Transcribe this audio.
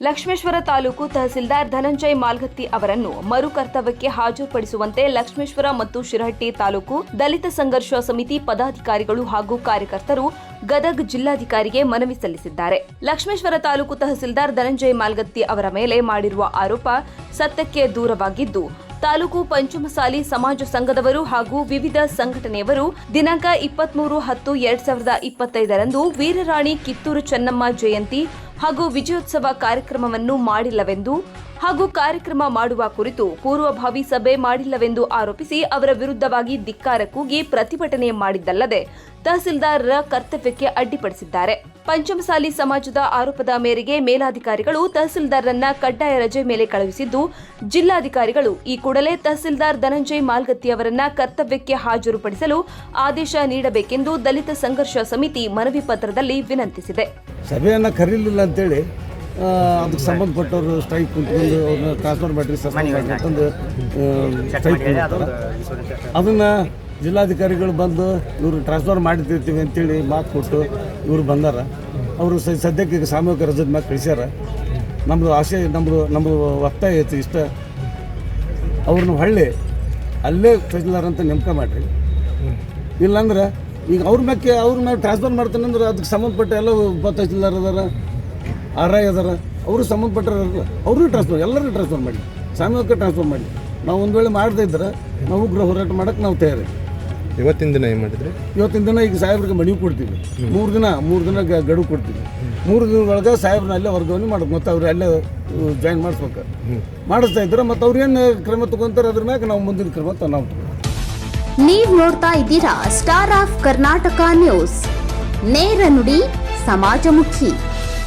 ಲಕ್ಷ್ಮೇಶ್ವರ ತಾಲೂಕು ತಹಸೀಲ್ದಾರ್ ಧನಂಜಯ್ ಮಾಲ್ಗತ್ತಿ ಅವರನ್ನು ಮರು ಕರ್ತವ್ಯಕ್ಕೆ ಹಾಜರುಪಡಿಸುವಂತೆ ಲಕ್ಷ್ಮೇಶ್ವರ ಮತ್ತು ಶಿರಹಟ್ಟಿ ತಾಲೂಕು ದಲಿತ ಸಂಘರ್ಷ ಸಮಿತಿ ಪದಾಧಿಕಾರಿಗಳು ಹಾಗೂ ಕಾರ್ಯಕರ್ತರು ಗದಗ್ ಜಿಲ್ಲಾಧಿಕಾರಿಗೆ ಮನವಿ ಸಲ್ಲಿಸಿದ್ದಾರೆ. ಲಕ್ಷ್ಮೇಶ್ವರ ತಾಲೂಕು ತಹಸೀಲ್ದಾರ್ ಧನಂಜಯ್ ಮಾಲ್ಗತ್ತಿ ಅವರ ಮೇಲೆ ಮಾಡಿರುವ ಆರೋಪ ಸತ್ಯಕ್ಕೆ ದೂರವಾಗಿದ್ದು ತಾಲೂಕು ಪಂಚಮಸಾಲಿ ಸಮಾಜ ಸಂಘದವರು ಹಾಗೂ ವಿವಿಧ ಸಂಘಟನೆಯವರು ದಿನಾಂಕ ಇಪ್ಪತ್ಮೂರು ಹತ್ತು ಎರಡ್ ಸಾವಿರದ ಇಪ್ಪತ್ತೈದರಂದು ವೀರರಾಣಿ ಕಿತ್ತೂರು ಚೆನ್ನಮ್ಮ ಜಯಂತಿ ಹಾಗೂ ವಿಜಯೋತ್ಸವ ಕಾರ್ಯಕ್ರಮವನ್ನು ಮಾಡಿಲ್ಲವೆಂದು ಹಾಗೂ ಕಾರ್ಯಕ್ರಮ ಮಾಡುವ ಕುರಿತು ಪೂರ್ವಭಾವಿ ಸಭೆ ಮಾಡಿಲ್ಲವೆಂದು ಆರೋಪಿಸಿ ಅವರ ವಿರುದ್ಧವಾಗಿ ಧಿಕ್ಕಾರ ಕೂಗಿ ಪ್ರತಿಭಟನೆ ಮಾಡಿದ್ದಲ್ಲದೆ ತಹಸೀಲ್ದಾರರ ಕರ್ತವ್ಯಕ್ಕೆ ಅಡ್ಡಿಪಡಿಸಿದ್ದಾರೆ. ಪಂಚಮಸಾಲಿ ಸಮಾಜದ ಆರೋಪದ ಮೇರೆಗೆ ಮೇಲಾಧಿಕಾರಿಗಳು ತಹಸೀಲ್ದಾರ್ರನ್ನ ಕಡ್ಡಾಯ ರಜೆ ಮೇಲೆ ಕಳುಹಿಸಿದ್ದು, ಜಿಲ್ಲಾಧಿಕಾರಿಗಳು ಈ ಕೂಡಲೇ ತಹಸೀಲ್ದಾರ್ ಧನಂಜಯ್ ಮಾಲ್ಗತ್ತಿ ಅವರನ್ನ ಕರ್ತವ್ಯಕ್ಕೆ ಹಾಜರುಪಡಿಸಲು ಆದೇಶ ನೀಡಬೇಕೆಂದು ದಲಿತ ಸಂಘರ್ಷ ಸಮಿತಿ ಮನವಿ ಪತ್ರದಲ್ಲಿ ವಿನಂತಿಸಿದೆ. ಸಭೆಯನ್ನು ಕರೀಲಿಲ್ಲ ಅಂತೇಳಿ ಅದಕ್ಕೆ ಸಂಬಂಧಪಟ್ಟವರು ಸ್ಟ್ರೈಕ್ ಕುಂತ್ಕೊಂಡು ಅವ್ರನ್ನ ಟ್ರಾನ್ಸ್ಫರ್ ಮಾಡಿರಿ ಸಸ್ಪೆಂಡ್ ಮಾಡಿ ಅಂತಂದು ಸ್ಟ್ರೈಕ್ ಅದನ್ನು ಜಿಲ್ಲಾಧಿಕಾರಿಗಳು ಬಂದು ಇವರು ಟ್ರಾನ್ಸ್ಫರ್ ಮಾಡಿರ್ತೀವಿ ಅಂತೇಳಿ ಮಾತು ಕೊಟ್ಟು ಇವರು ಬಂದಾರ. ಅವರು ಸದ್ಯಕ್ಕೆ ಈಗ ಸಾಮೂಹಿಕ ರಜದ ಮ್ಯಾಗೆ ಕಳಿಸ್ಯಾರ. ನಮ್ಮದು ಆಸೆ ನಮ್ಮದು ನಮ್ಮದು ಒತ್ತಾಯ ಐತಿ ಇಷ್ಟ. ಅವ್ರನ್ನ ಹೊಳ್ಳಿ ಅಲ್ಲೇ ತಹಸೀಲ್ದಾರ್ ಅಂತ ನೇಮಕ ಮಾಡಿರಿ. ಇಲ್ಲಾಂದ್ರೆ ಈಗ ಅವ್ರ ಮ್ಯಾಕೆ ಅವ್ರ ಮ್ಯಾಗೆ ಟ್ರಾನ್ಸ್ಫರ್ ಮಾಡ್ತಾನೆ ಅಂದ್ರೆ ಅದಕ್ಕೆ ಸಂಬಂಧಪಟ್ಟ ಎಲ್ಲ ಅದಾರ. ಆರ್ ಐ ಅದಾರ ಅವರು ಸಂಬಂಧಪಟ್ಟರಲ್ಲ ಅವ್ರಿಗೂ ಟ್ರಾನ್ಸ್ಫರ್ ಎಲ್ಲರಿಗೂ ಟ್ರಾನ್ಸ್ಫರ್ ಮಾಡಿ. ಸಾಮೂಹಿಕ ಟ್ರಾನ್ಸ್ಫರ್ ಮಾಡಿ. ನಾವು ಒಂದು ವೇಳೆ ಮಾಡದೇ ಇದ್ರೆ ನಾವು ಉಗ್ರ ಹೋರಾಟ ಮಾಡೋಕ್ಕೆ ನಾವು ತಯಾರಿ. ಇವತ್ತಿನ ದಿನ ಏನು ಮಾಡಿದ್ರಿ? ಇವತ್ತಿನ ದಿನ ಈಗ ಸಾಹೇಬ್ರಿಗೆ ಮನವಿ ಕೊಡ್ತೀವಿ. ಮೂರು ದಿನ ಮೂರು ದಿನ ಗಡು ಗಡುವು ಕೊಡ್ತೀವಿ. ಮೂರು ದಿನ ಒಳಗೆ ಸಾಹೇಬ್ರನ್ನ ಅಲ್ಲೇ ವರ್ಗಾವಣೆ ಮಾಡೋದು ಮತ್ತು ಅವ್ರು ಅಲ್ಲೇ ಜಾಯಿನ್ ಮಾಡಿಸ್ಬೇಕು. ಮಾಡಿಸ್ತಾ ಇದ್ರೆ ಮತ್ತು ಅವ್ರು ಏನು ಕ್ರಮ ತಗೊಂತಾರೆ ಅದ್ರ ಮ್ಯಾಗ ನಾವು ಮುಂದಿನ ಕ್ರಮ ನೀವು ನೀವ್ ನೋಡ್ತಾ ಇದ್ದೀರಾ ಸ್ಟಾರ್ ಆಫ್ ಕರ್ನಾಟಕ ನ್ಯೂಸ್ ನೇರ ನುಡಿ ಸಮಾಜಮುಖಿ.